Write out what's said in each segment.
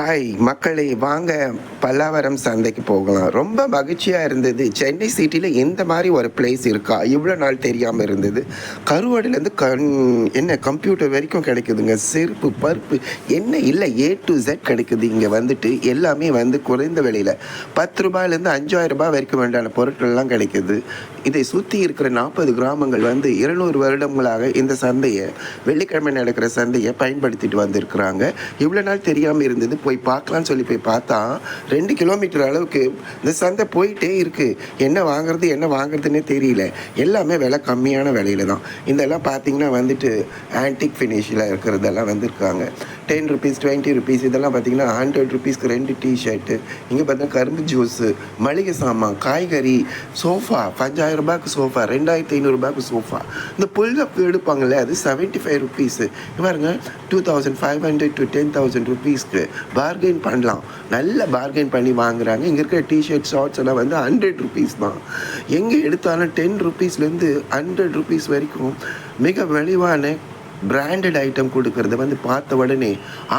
Hi மக்களே வாங்க பல்லாவரம் சந்தைக்கு போகலாம். ரொம்ப மகிழ்ச்சியாக இருந்தது. சென்னை சிட்டியில் எந்த மாதிரி ஒரு பிளேஸ் இருக்கா? இவ்வளோ நாள் தெரியாமல் இருந்தது. கருவாடுலேருந்து கண் என்ன கம்ப்யூட்டர் வரைக்கும் கிடைக்குதுங்க. செருப்பு பருப்பு என்ன இல்லை ஏ டு ஜெட் கிடைக்குது. இங்கே வந்துட்டு எல்லாமே வந்து குறைந்த விலையில். பத்து ரூபாயிலேருந்து அஞ்சாயிரம் ரூபாய் வரைக்கும் வேண்டான பொருட்கள்லாம் கிடைக்குது. இதை சுற்றி இருக்கிற நாற்பது கிராமங்கள் வந்து இருநூறு வருடங்களாக இந்த சந்தையை வெள்ளிக்கிழமை நடக்கிற சந்தையை பயன்படுத்திட்டு வந்திருக்கிறாங்க. இவ்வளோ நாள் தெரியாமல் இருந்தது. போய் பார்க்கலான்னு சொல்லி போய் பார்த்தா ரெண்டு கிலோமீட்டர் அளவுக்கு இந்த சந்தை போயிட்டே இருக்குது என்ன வாங்குறது என்ன வாங்குறதுன்னே தெரியல. எல்லாமே விலை கம்மியான விலையில தான். இதெல்லாம் பார்த்தீங்கன்னா வந்துட்டு ஆன்டிக் ஃபினிஷில் இருக்கிறதெல்லாம் வந்திருக்காங்க. டென் ருபீஸ் டுவெண்ட்டி ருபீஸ் இதெல்லாம் பார்த்தீங்கன்னா ஹண்ட்ரட் ருபீஸ்க்கு ரெண்டு டிஷர்ட்டு இங்கே பார்த்தா கரும்பு ஜூஸு மளிகை சாமான் காய்கறி சோஃபா பஞ்சாயிரம் ரூபாய்க்கு சோஃபா ரெண்டாயிரத்தி ஐநூறுரூபாய்க்கு சோஃபா இந்த புல்கப் எடுப்பாங்கல்ல அது செவன்ட்டி ஃபைவ் ருபீஸு பாருங்க two thousand five hundred to ten thousand ருபீஸ்க்கு பார்கெயின் பண்ணலாம். நல்ல பார்கெயின் பண்ணி வாங்குறாங்க. இங்கே இருக்கிற டிஷர்ட் ஷார்ட்ஸ் எல்லாம் வந்து ஹண்ட்ரட் ருபீஸ் தான். எங்கே எடுத்தாலும் டென் ருபீஸ்லேருந்து ஹண்ட்ரட் ருபீஸ் வரைக்கும் மிக வெளிவான பிராண்டட் ஐட்டம் கொடுக்கறத வந்து பார்த்த உடனே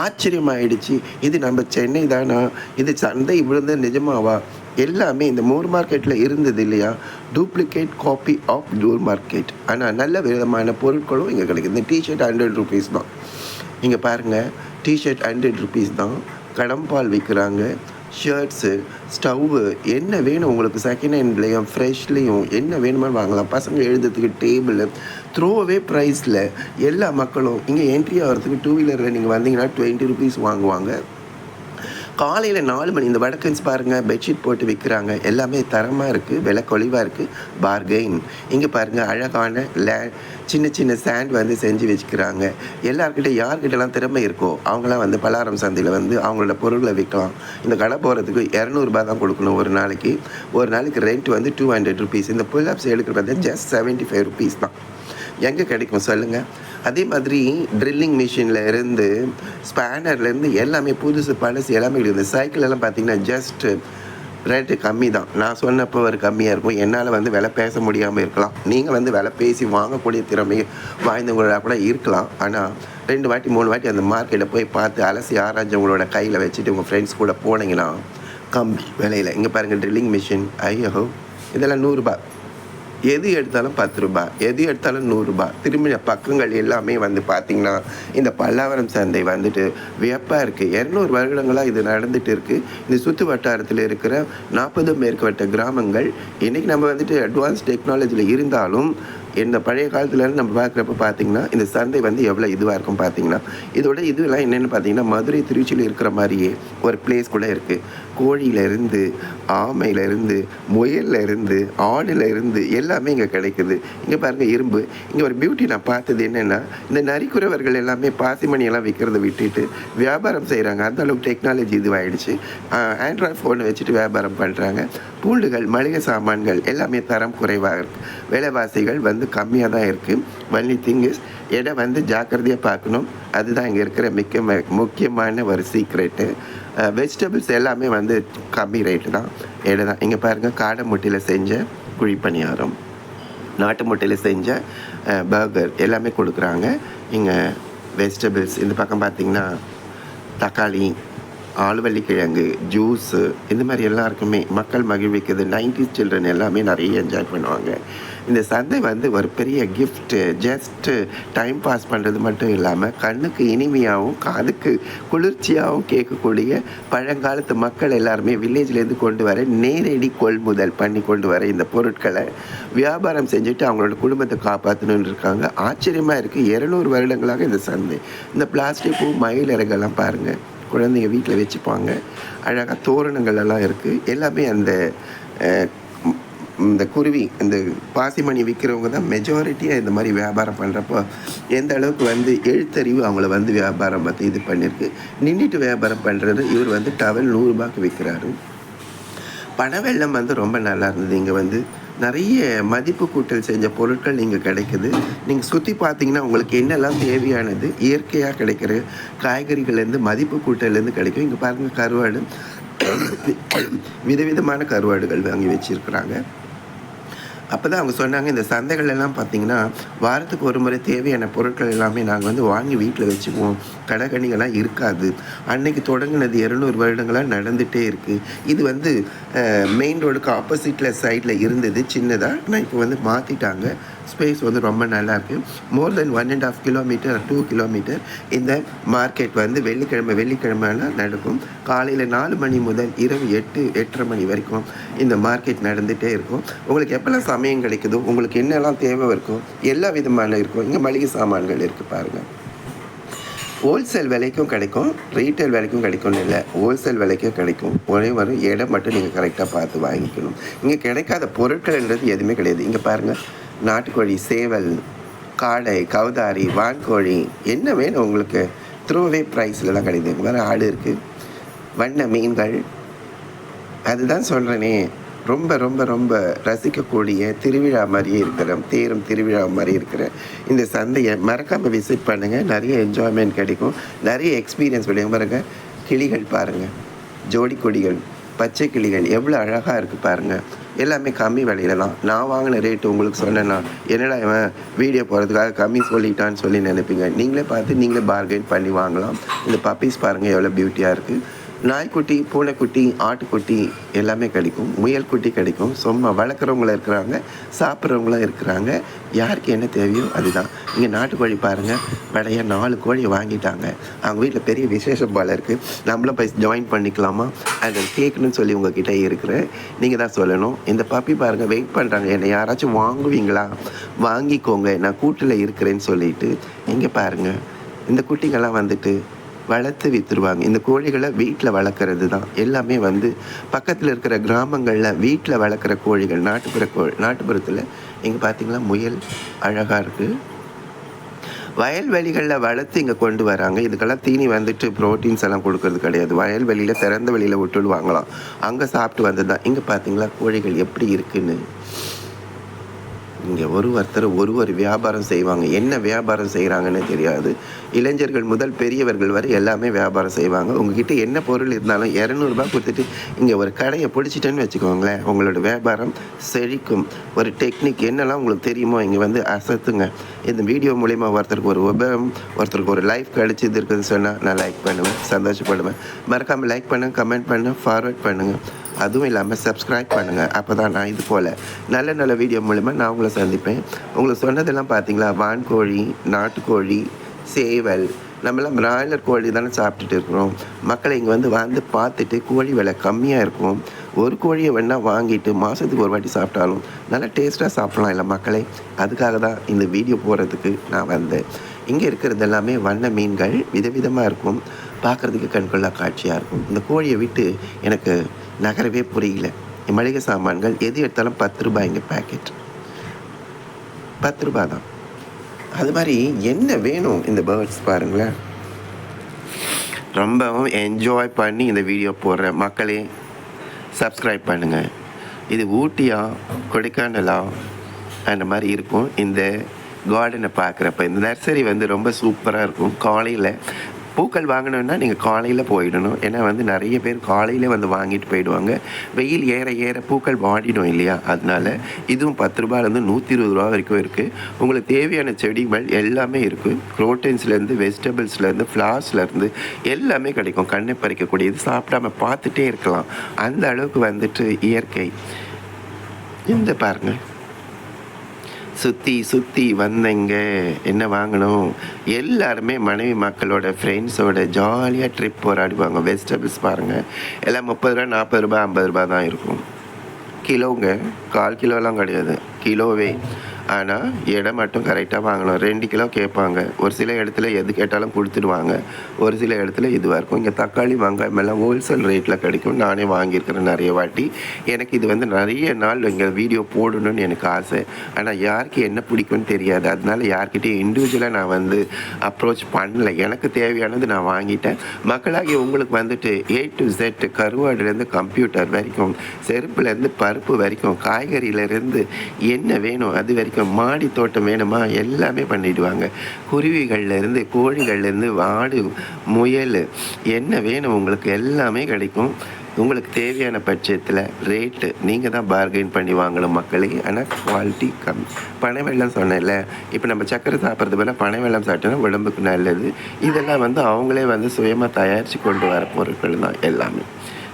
ஆச்சரியமாயிடுச்சு. இது நம்ம சென்னை தானா? இது சந்தை இவ்வளோ நிஜமாவா? எல்லாமே இந்த மூர் மார்க்கெட்டில் இருந்தது இல்லையா? டூப்ளிகேட் காப்பி ஆஃப் டூர் மார்க்கெட் ஆனால் நல்ல விதமான பொருட்களும் இங்கே கிடைக்குது இந்த டிஷர்ட் ஹண்ட்ரட் ருபீஸ் தான். நீங்கள் பாருங்கள் டிஷர்ட் ஹண்ட்ரட் ருபீஸ் தான் கடம்பால் விற்கிறாங்க ஷர்ட்ஸு ஸ்டவ்வு என்ன வேணும் உங்களுக்கு? செகண்ட் ஹேண்ட்லேயும் ஃப்ரெஷ்லேயும் என்ன வேணுமோ வாங்கலாம். பசங்க எழுதுறதுக்கு டேபிள் த்ரோவே ப்ரைஸில் எல்லா மக்களும் இங்கே என்ட்ரி ஆகிறதுக்கு டூ வீலரில் நீங்கள் வந்தீங்கன்னா டுவெண்ட்டி ருபீஸ் வாங்குவாங்க. காலையில் நாலு மணி இந்த வடக்கன்ஸ் பாருங்கள் பெட்ஷீட் போட்டு விற்கிறாங்க எல்லாமே தரமாக இருக்குது விலை கொழிவாக இருக்குது பார்கெயின் இங்கே பாருங்கள் அழகான லே சின்ன சின்ன சாண்ட் வந்து செஞ்சு வச்சுக்கிறாங்க. எல்லாருக்கிட்ட யார்கிட்டலாம் திறமை இருக்கோ அவங்களாம் வந்து பலாரம் சந்தையில் வந்து அவங்களோட பொருளை விற்கலாம் இந்த கடை போகிறதுக்கு இரநூறுபா தான் கொடுக்கணும் ஒரு நாளைக்கு. ஒரு நாளைக்கு ரெண்ட் வந்து டூ ஹண்ட்ரட் ருபீஸ் இந்த புல்லப்ஸ் எடுக்கிறது ஜஸ்ட் செவன்ட்டி ஃபைவ் ருபீஸ் தான். எங்கே கிடைக்கும்? சொல்லுங்கள் அதே மாதிரி ட்ரில்லிங் மிஷினில் இருந்து ஸ்பேனர்லேருந்து எல்லாமே புதுசு பழசு எல்லாமே இருக்குது. சைக்கிள் எல்லாம் பார்த்தீங்கன்னா ஜஸ்ட் ரேட்டு கம்மி தான். நான் சொன்னப்போ ஒரு கம்மியாக இருக்கும். என்னால் வந்து விலை பேச முடியாமல் இருக்கலாம். நீங்கள் வந்து விலை பேசி வாங்கக்கூடிய திறமை வாய்ந்தவங்களாக கூட இருக்கலாம். ஆனால் ரெண்டு வாட்டி மூணு வாட்டி அந்த மார்க்கெட்டில் போய் பார்த்து அலசி ஆராய்ஞ்சவங்களோட கையில் வச்சுட்டு உங்கள் ஃப்ரெண்ட்ஸ் கூட போனீங்கன்னா கம்மி விலையில். இங்கே பாருங்கள் ட்ரில்லிங் மிஷின் ஐயோ இதெல்லாம் நூறுரூபா எது எடுத்தாலும் பத்து ரூபாய் எது எடுத்தாலும் நூறுரூபா திரும்ப பக்கங்கள் எல்லாமே வந்து பார்த்திங்கன்னா இந்த பல்லாவரம் சந்தை வந்துட்டு வியப்பாக இருக்குது இரநூறு வருடங்களாக இது நடந்துட்டு இருக்குது இந்த சுற்று வட்டாரத்தில் இருக்கிற நாற்பது மேற்பட்ட கிராமங்கள் இன்றைக்கி நம்ம வந்துட்டு அட்வான்ஸ் டெக்னாலஜியில் இருந்தாலும் இந்த பழைய காலத்துலேருந்து நம்ம பார்க்குறப்ப பார்த்தீங்கன்னா இந்த சந்தை வந்து எவ்வளோ இதுவாக இருக்கும் பார்த்தீங்கன்னா இதோட இதுவெல்லாம் என்னென்னு பார்த்தீங்கன்னா மதுரை திருச்சியில் இருக்கிற மாதிரியே ஒரு பிளேஸ் கூட இருக்குது கோழியிலேருந்து ஆமையிலேருந்து முயல்லேருந்து ஆடுல இருந்து எல்லாமே இங்கே கிடைக்குது. இங்கே பாருங்கள் இரும்பு. இங்கே ஒரு பியூட்டி நான் பார்த்தது என்னென்னா இந்த நரிக்குறவர்கள் எல்லாமே பாசிமணியெல்லாம் விற்கிறத விட்டுட்டு வியாபாரம் செய்கிறாங்க அந்த அளவுக்கு டெக்னாலஜி இதுவாகிடுச்சு ஆண்ட்ராய்ட் ஃபோனை வச்சுட்டு வியாபாரம் பண்ணுறாங்க பூண்டுகள் மளிகை சாமான்கள் எல்லாமே தரம் குறைவாக இருக்குது விலைவாசிகள் வந்து கம்மியாக தான் இருக்குது ஒன்லி திங் இஸ் இடம் வந்து ஜாக்கிரதையாக பார்க்கணும். அதுதான் இங்கே இருக்கிற மிக்க முக்கியமான ஒரு சீக்ரெட்டு வெஜிடபிள்ஸ் எல்லாமே வந்து கம்மி ரேட்டு தான். இடம் தான். இங்கே பாருங்கள் காடை முட்டையில் செஞ்ச குழிப்பணியாரம். நாட்டு முட்டையில் செஞ்ச பர்கர் எல்லாமே கொடுக்குறாங்க. இங்கே வெஜிடபிள்ஸ் இந்த பக்கம் பார்த்திங்கன்னா தக்காளி ஆளுவள்ளிக்கிழங்கு ஜூஸு இந்த மாதிரி எல்லாருக்குமே மக்கள் மகிழ்விக்கிறது நைன்டி சில்ட்ரன் எல்லாமே நிறைய என்ஜாய் பண்ணுவாங்க. இந்த சந்தை வந்து ஒரு பெரிய கிஃப்ட்டு ஜஸ்ட்டு டைம் பாஸ் பண்ணுறது மட்டும் இல்லாமல் கண்ணுக்கு இனிமையாகவும் காதுக்கு குளிர்ச்சியாகவும் கேட்கக்கூடிய பழங்காலத்து மக்கள் எல்லாருமே வில்லேஜ்லேருந்து கொண்டு வர நேரடி கொள்முதல் பண்ணி கொண்டு வர இந்த பொருட்களை வியாபாரம் செஞ்சுட்டு அவங்களோட குடும்பத்தை காப்பாற்றணுன்னு இருக்காங்க. ஆச்சரியமாக இருக்குது இரநூறு வருடங்களாக இந்த சந்தை. இந்த பிளாஸ்டிக் பூ மயில் இறகெல்லாம் பாருங்கள் குழந்தைங்க வீட்டில் வச்சுப்பாங்க. அழகாக தோரணங்கள் எல்லாம் இருக்குது எல்லாமே அந்த இந்த குருவி இந்த பாசிமணி விற்கிறவங்க தான் மெஜாரிட்டியாக இந்த மாதிரி வியாபாரம் பண்ணுறப்போ எந்த அளவுக்கு வந்து எழுத்தறிவு அவங்கள வந்து வியாபாரம் பார்த்து இது பண்ணியிருக்கு நின்றுட்டு வியாபாரம் பண்ணுறது இவர் வந்து டவல் நூறுரூபாய்க்கு விற்கிறாரு பணவெள்ளம் வந்து ரொம்ப நல்லா இருந்தது. இங்கே வந்து நிறைய மதிப்பு கூட்டல் செஞ்ச பொருட்கள் இங்கே கிடைக்குது. நீங்கள் சுற்றி பார்த்தீங்கன்னா உங்களுக்கு என்னெல்லாம் தேவையானது இயற்கையாக கிடைக்கிற காய்கறிகள்லேருந்து மதிப்பு கூட்டல்லேருந்து கிடைக்கும். இங்கே பாருங்கள் கருவாடு. விதவிதமான கருவாடுகள் வாங்கி வச்சுருக்குறாங்க. அப்போ தான் அவங்க சொன்னாங்க இந்த சந்தைகள் எல்லாம் பார்த்தீங்கன்னா வாரத்துக்கு ஒரு முறை தேவையான பொருட்கள் எல்லாமே நாங்கள் வந்து வாங்கி வீட்டில் வச்சுக்குவோம். கடைக்கணிகள்லாம் இருக்காது. அன்னைக்கு தொடங்கினது இரநூறு வருடங்களாக நடந்துகிட்டே இருக்குது இது வந்து மெயின் ரோடுக்கு ஆப்போசிட்டில் சைடில் இருந்தது. சின்னதாக ஆனால் இப்போ வந்து மாற்றிட்டாங்க ஸ்பேஸ் வந்து ரொம்ப நல்லா இருக்குது more than one and half kilometre two kilometre இந்த மார்க்கெட் வந்து வெள்ளிக்கிழமை வெள்ளிக்கிழமைலாம் நடக்கும். காலையில் நாலு மணி முதல் இரவு எட்டு எட்டரை மணி வரைக்கும் இந்த மார்க்கெட் நடந்துகிட்டே இருக்கும். உங்களுக்கு எப்போல்லாம் சமயம் கிடைக்குதோ உங்களுக்கு என்னெல்லாம் தேவை இருக்கோ எல்லா விதமான இருக்கும் இங்கே மளிகை சாமான்கள் இருக்குது பாருங்கள் ஹோல்சேல் விலைக்கும் கிடைக்கும் ரீட்டைல் விலைக்கும் கிடைக்கும்னு இல்லை ஹோல்சேல் விலைக்கும் கிடைக்கும். ஒரே ஒரு இடம் மட்டும் நீங்கள் கரெக்டாக பார்த்து வாங்கிக்கணும். இங்கே கிடைக்காத பொருட்கள்ன்றது எதுவுமே கிடையாது. இங்கே பாருங்கள் நாட்டுக்கோழி சேவல் காடை கவுதாரி வான்கோழி என்ன வேணும் உங்களுக்கு? த்ரூவே ப்ரைஸில் தான் கிடைக்குது இங்கே வேறு ஆடு இருக்குது வண்ண மீன்கள். அதுதான் சொல்கிறேனே ரொம்ப ரொம்ப ரொம்ப ரசிக்கக்கூடிய திருவிழா மாதிரியே இருக்கிற தேரும் திருவிழா மாதிரி இருக்கிற இந்த சந்தையை மறக்காமல் விசிட் பண்ணுங்கள் நிறைய என்ஜாய்மெண்ட் கிடைக்கும். நிறைய எக்ஸ்பீரியன்ஸ் கிடைக்கும். பாருங்க கிளிகள் பாருங்கள் ஜோடி கொடிகள் பச்சை கிளிகள் எவ்வளோ அழகாக இருக்குது பாருங்கள் எல்லாமே கம்மி விலையில தான். நான் வாங்கின ரேட்டு உங்களுக்கு சொன்னேன்னா என்னடா இவன் வீடியோ போகிறதுக்காக கம்மி சொல்லிட்டான்னு சொல்லி நினைப்பீங்க. நீங்களே பார்த்து நீங்களே பார்கெயின் பண்ணி வாங்கலாம். இந்த பப்பீஸ் பாருங்கள் எவ்வளோ பியூட்டியாக இருக்குது நாய்க்குட்டி பூனைக்குட்டி ஆட்டுக்குட்டி எல்லாமே கிடைக்கும். முயல் குட்டி கிடைக்கும். சும்மா வளர்க்குறவங்களும் இருக்கிறாங்க சாப்பிட்றவங்களும் இருக்கிறாங்க. யாருக்கு என்ன தேவையோ அதுதான். இங்கே நாட்டுக்கோழி பாருங்கள் விடையா நாலு கோழி வாங்கிட்டாங்க. அவங்க வீட்டில் பெரிய விசேஷம் போல் இருக்குது நம்மளும் போய் ஜாயின் பண்ணிக்கலாமா? அதை கேட்கணும்னு சொல்லி உங்ககிட்ட இருக்கிறேன். நீங்கள் தான் சொல்லணும். இந்த பப்பி பாருங்கள் வெயிட் பண்ணுறாங்க என்னை யாராச்சும் வாங்குவீங்களா? வாங்கிக்கோங்க. நான் கூட்டில் இருக்கிறேன்னு சொல்லிட்டு இங்கே பாருங்கள் இந்த குட்டிங்கெல்லாம் வந்துட்டு வளர்த்து விற்றுருவாங்க இந்த கோழிகளை வீட்டில் வளர்க்குறது தான். எல்லாமே வந்து பக்கத்தில் இருக்கிற கிராமங்களில் வீட்டில் வளர்க்குற கோழிகள் நாட்டுப்புற கோ நாட்டுப்புறத்தில். இங்கே பார்த்தீங்களா முயல் அழகாக இருக்குது வயல்வெளிகளில் வளர்த்து இங்கே கொண்டு வராங்க. இதுக்கெல்லாம் தீனி வந்துட்டு ப்ரோட்டீன்ஸ் எல்லாம் கொடுக்கறது கிடையாது. வயல்வெளியில் திறந்த வெளியில் விட்டுடுவாங்களாம். அங்கே சாப்பிட்டு வந்தது தான் இங்கே பார்த்தீங்களா கோழிகள் எப்படி இருக்குன்னு. இங்கே ஒரு ஒருத்தர் ஒரு ஒரு வியாபாரம் செய்வாங்க. என்ன வியாபாரம் செய்கிறாங்கன்னு தெரியாது. இளைஞர்கள் முதல் பெரியவர்கள் வரை எல்லாமே வியாபாரம் செய்வாங்க. உங்ககிட்ட என்ன பொருள் இருந்தாலும் இரநூறுபா கொடுத்துட்டு இங்கே ஒரு கடையை பிடிச்சிட்டேன்னு வச்சுக்கோங்களேன் உங்களோட வியாபாரம் செழிக்கும். ஒரு டெக்னிக் என்னெல்லாம் உங்களுக்கு தெரியுமோ இங்கே வந்து அசத்துங்க. இந்த வீடியோ மூலிமா ஒருத்தருக்கு ஒரு உபயம் ஒருத்தருக்கு ஒரு லைஃப் கிடைச்சிது இருக்குதுன்னு சொன்னால் நான் லைக் பண்ணுவேன் சந்தோஷப்படுவேன். மறக்காமல் லைக் பண்ணுங்கள் கமெண்ட் பண்ணுங்கள் ஃபார்வர்ட் பண்ணுங்கள் அதுவும் இல்லாமல் சப்ஸ்கிரைப் பண்ணுங்கள் அப்போ தான் நான் இது போல் நல்ல நல்ல வீடியோ மூலிமா நான் உங்களை சந்திப்பேன். உங்களுக்கு சொன்னதெல்லாம் பார்த்தீங்களா வான்கோழி நாட்டுக்கோழி சேவல். நம்மளாம் பிராய்லர் கோழி தானே சாப்பிட்டுட்டு இருக்கிறோம். மக்களை இங்கே வந்து வந்து பார்த்துட்டு கோழி விலை கம்மியாக இருக்கும். ஒரு கோழியை வேணால் வாங்கிட்டு மாதத்துக்கு ஒரு வாட்டி சாப்பிட்டாலும் நல்லா டேஸ்ட்டாக சாப்பிட்லாம் இல்லை மக்களை. அதுக்காக தான் இந்த வீடியோ போடுறதுக்கு நான் வந்தேன். இங்கே இருக்கிறது எல்லாமே வண்ண மீன்கள். விதவிதமாக இருக்கும். பார்க்குறதுக்கு கண்கொள்ளா காட்சியாக இருக்கும். இந்த கோழியை விட்டு எனக்கு நகரவே புரியல. மளிகை சாமான்கள் எது எடுத்தாலும் பத்து ரூபாய்ங்க பேக்கெட் பத்து ரூபாய் தான். அது மாதிரி என்ன வேணும் இந்த பேர்ட்ஸ் பாருங்களேன். ரொம்பவும் என்ஜாய் பண்ணி இந்த வீடியோ போடுறேன் மக்களே சப்ஸ்கிரைப் பண்ணுங்கள் இது ஊட்டியா கொடைக்கானலா அந்த மாதிரி இருக்கும். இந்த கார்டனை பார்க்குறப்ப இந்த நர்சரி வந்து ரொம்ப சூப்பராக இருக்கும். காலையில் பூக்கள் வாங்கணுன்னா நீங்கள் காலையில் போயிடணும். ஏன்னா வந்து நிறைய பேர் காலையில் வந்து வாங்கிட்டு போயிடுவாங்க. வெயில் ஏற ஏற பூக்கள் வாடிடும் இல்லையா? அதனால இதுவும் பத்து ரூபாயிலேருந்து நூற்றி இருபது ரூபா வரைக்கும் இருக்குது உங்களுக்கு தேவையான செடிகள் எல்லாமே இருக்குது ப்ரோட்டீன்ஸ்லேருந்து வெஜிடபிள்ஸ்லேருந்து ஃப்ளார்ஸ்லேருந்து எல்லாமே கிடைக்கும். கண்ணை பறிக்கக்கூடியது. சாப்பிடாம பார்த்துட்டே இருக்கலாம். அந்த அளவுக்கு வந்துட்டு இயற்கை. இந்த பாருங்கள் சுற்றி சுற்றி வந்தேங்க. என்ன வாங்கணும்? எல்லாருமே மனைவி மக்களோட ஃப்ரெண்ட்ஸோட ஜாலியாக ட்ரிப் போராடிவாங்க வெஜிடபிள்ஸ் பாருங்கள் எல்லாம் முப்பது ரூபா நாற்பது ரூபா ஐம்பது ரூபா தான் இருக்கும். கிலோங்க. கால் கிலோலாம் கிடையாது. கிலோவே. ஆனால் இடம் மட்டும் கரெக்டாக வாங்கணும் ரெண்டு கிலோ கேட்பாங்க. ஒரு சில இடத்துல எது கேட்டாலும் கொடுத்துடுவாங்க. ஒரு சில இடத்துல இதுவாக இருக்கும். இங்கே தக்காளி வெங்காயம் எல்லாம் ஹோல்சேல் ரேட்டில் கிடைக்கும். நானே வாங்கியிருக்கிறேன் நிறைய வாட்டி. எனக்கு இது வந்து நிறைய நாள் இங்கே வீடியோ போடணும்னு எனக்கு ஆசை. ஆனால் யாருக்கு என்ன பிடிக்கும்னு தெரியாது. அதனால யார்கிட்டையும் இண்டிவிஜுவலாக நான் வந்து அப்ரோச் பண்ணல. எனக்கு தேவையானது நான் வாங்கிட்டேன். மக்களாகி உங்களுக்கு வந்துட்டு ஏ டு செட் கருவாடுலேருந்து கம்ப்யூட்டர் வரைக்கும் செருப்புலேருந்து பருப்பு வரைக்கும் காய்கறியிலேருந்து என்ன வேணும் அது வரைக்கும் மாடி தோட்டம் வேணுமா எல்லாமே பண்ணிடுவாங்க. குருவிகள்லேருந்து கோழிகள்லேருந்து ஆடு முயல் என்ன வேணும் உங்களுக்கு எல்லாமே கிடைக்கும். உங்களுக்கு தேவையான பட்சத்தில் ரேட்டு நீங்கள் தான் பார்கெயின் பண்ணி வாங்கணும் மக்களே. ஆனால் குவாலிட்டி கம்மி. பனை வெள்ளம் சொன்னேன்ல இப்போ நம்ம சக்கரை சாப்பிட்றது பதிலாக பனை வெள்ளம் சாப்பிட்டோன்னா உடம்புக்கு நல்லது. இதெல்லாம் வந்து அவங்களே வந்து சுயமாக தயாரித்து கொண்டு வர பொருட்கள் தான் எல்லாமே.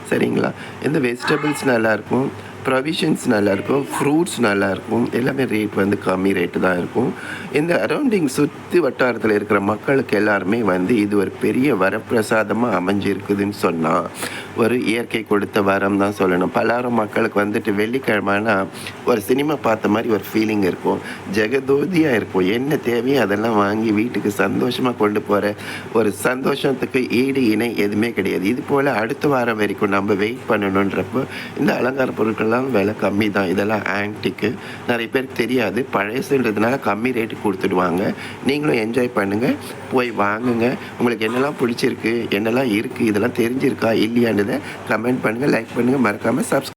சரிங்களா? இந்த வெஜிடபிள்ஸ் நல்லாயிருக்கும் ப்ரொவிஷன்ஸ் நல்லாயிருக்கும் ஃப்ரூட்ஸ் நல்லாயிருக்கும் எல்லாமே ரேட் வந்து கம்மி ரேட்டு தான் இருக்கும். இந்த அரௌண்டிங் சுற்றி வட்டாரத்தில் இருக்கிற மக்களுக்கு எல்லாருமே வந்து இது ஒரு பெரிய வரப்பிரசாதமாக அமைஞ்சிருக்குதுன்னு சொன்னால் ஒரு இயற்கை கொடுத்த வரம் தான் சொல்லணும். பலாரம் மக்களுக்கு வந்துட்டு வெள்ளிக்கிழமைனா ஒரு சினிமா பார்த்த மாதிரி ஒரு ஃபீலிங் இருக்கும். ஜெகதோதியாக இருக்கும். என்ன தேவையோ அதெல்லாம் வாங்கி வீட்டுக்கு சந்தோஷமாக கொண்டு போகிற ஒரு சந்தோஷத்துக்கு ஈடு இணை எதுவுமே கிடையாது. இது போல் அடுத்த வாரம் வரைக்கும் நம்ம வெயிட் பண்ணணுன்றப்போ இந்த அலங்கார பொருட்கள்லாம் விலை கம்மி தான். இதெல்லாம் ஆன்டிக்கு நிறைய பேருக்கு தெரியாது. பழசுன்றதுனால கம்மி ரேட்டு கொடுத்துடுவாங்க. நீங்களும் என்ஜாய் பண்ணுங்கள் போய் வாங்குங்க. உங்களுக்கு என்னெல்லாம் பிடிச்சிருக்கு என்னெல்லாம் இருக்குது இதெல்லாம் தெரிஞ்சிருக்கா இல்லையான்னு கமெண்ட் பண்ணுங்கள் லைக் பண்ணுங்கள் மறக்காமல் சப்ஸ்கிரைப்